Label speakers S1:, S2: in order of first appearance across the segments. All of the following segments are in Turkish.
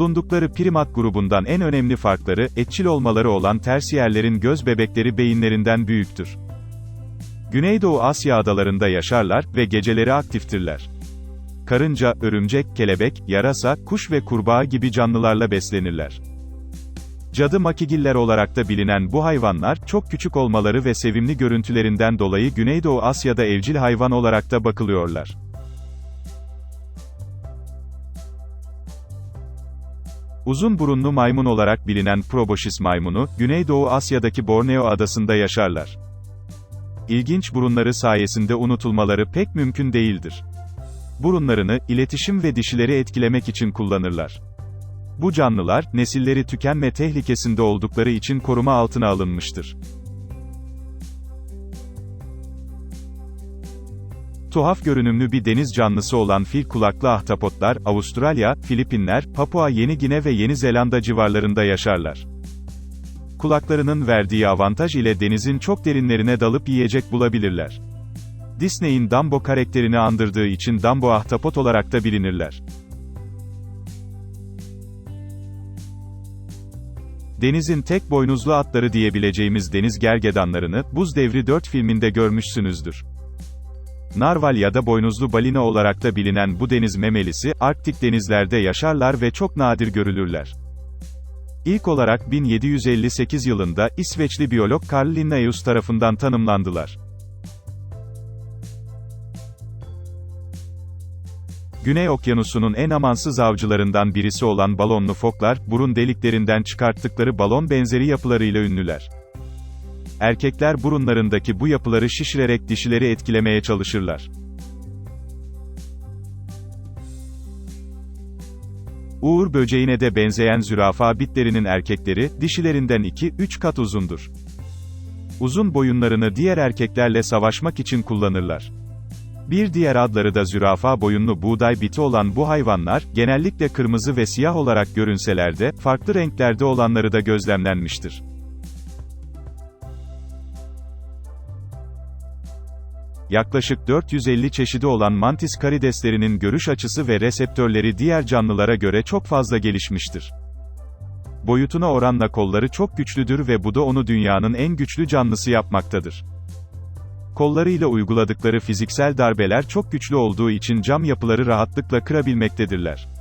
S1: Bulundukları primat grubundan en önemli farkları, etçil olmaları olan tersiyerlerin göz bebekleri beyinlerinden büyüktür. Güneydoğu Asya adalarında yaşarlar ve geceleri aktiftirler. Karınca, örümcek, kelebek, yarasa, kuş ve kurbağa gibi canlılarla beslenirler. Cadı makigiller olarak da bilinen bu hayvanlar, çok küçük olmaları ve sevimli görüntülerinden dolayı Güneydoğu Asya'da evcil hayvan olarak da bakılıyorlar. Uzun burunlu maymun olarak bilinen Proboscis maymunu, Güneydoğu Asya'daki Borneo adasında yaşarlar. İlginç burunları sayesinde unutulmaları pek mümkün değildir. Burunlarını, iletişim ve dişileri etkilemek için kullanırlar. Bu canlılar, nesilleri tükenme tehlikesinde oldukları için koruma altına alınmıştır. Tuhaf görünümlü bir deniz canlısı olan fil kulaklı ahtapotlar, Avustralya, Filipinler, Papua Yeni Gine ve Yeni Zelanda civarlarında yaşarlar. Kulaklarının verdiği avantaj ile denizin çok derinlerine dalıp yiyecek bulabilirler. Disney'in Dumbo karakterini andırdığı için Dumbo ahtapot olarak da bilinirler. Denizin tek boynuzlu atları diyebileceğimiz deniz gergedanlarını, Buz Devri 4 filminde görmüşsünüzdür. Narval ya da boynuzlu balina olarak da bilinen bu deniz memelisi, Arktik denizlerde yaşarlar ve çok nadir görülürler. İlk olarak 1758 yılında, İsveçli biyolog Carl Linnaeus tarafından tanımlandılar. Güney Okyanusu'nun en amansız avcılarından birisi olan balonlu foklar, burun deliklerinden çıkarttıkları balon benzeri yapılarıyla ünlüler. Erkekler burunlarındaki bu yapıları şişirerek dişileri etkilemeye çalışırlar. Uğur böceğine de benzeyen zürafa bitlerinin erkekleri, dişilerinden 2-3 kat uzundur. Uzun boyunlarını diğer erkeklerle savaşmak için kullanırlar. Bir diğer adları da zürafa boyunlu buğday biti olan bu hayvanlar, genellikle kırmızı ve siyah olarak görünseler de, farklı renklerde olanları da gözlemlenmiştir. Yaklaşık 450 çeşidi olan mantis karideslerinin görüş açısı ve reseptörleri diğer canlılara göre çok fazla gelişmiştir. Boyutuna oranla kolları çok güçlüdür ve bu da onu dünyanın en güçlü canlısı yapmaktadır. Kollarıyla uyguladıkları fiziksel darbeler çok güçlü olduğu için cam yapıları rahatlıkla kırabilmektedirler.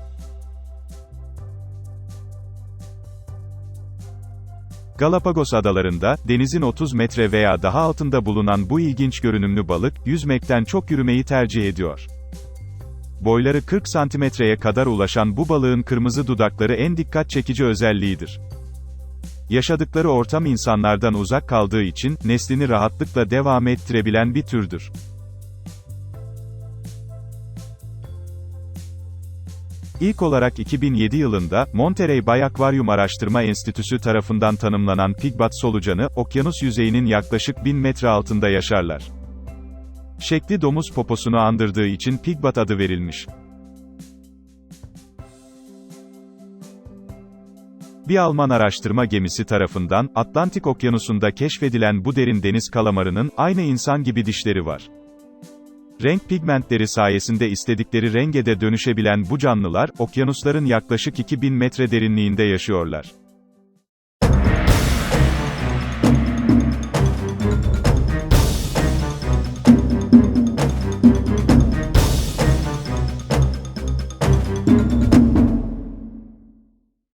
S1: Galapagos adalarında, denizin 30 metre veya daha altında bulunan bu ilginç görünümlü balık, yüzmekten çok yürümeyi tercih ediyor. Boyları 40 santimetreye kadar ulaşan bu balığın kırmızı dudakları en dikkat çekici özelliğidir. Yaşadıkları ortam insanlardan uzak kaldığı için, neslini rahatlıkla devam ettirebilen bir türdür. İlk olarak 2007 yılında, Monterey Bay Akvaryum Araştırma Enstitüsü tarafından tanımlanan pigbat solucanı, okyanus yüzeyinin yaklaşık 1000 metre altında yaşarlar. Şekli domuz poposunu andırdığı için pigbat adı verilmiş. Bir Alman araştırma gemisi tarafından, Atlantik Okyanusu'nda keşfedilen bu derin deniz kalamarının, aynı insan gibi dişleri var. Renk pigmentleri sayesinde istedikleri renge de dönüşebilen bu canlılar, okyanusların yaklaşık 2000 metre derinliğinde yaşıyorlar.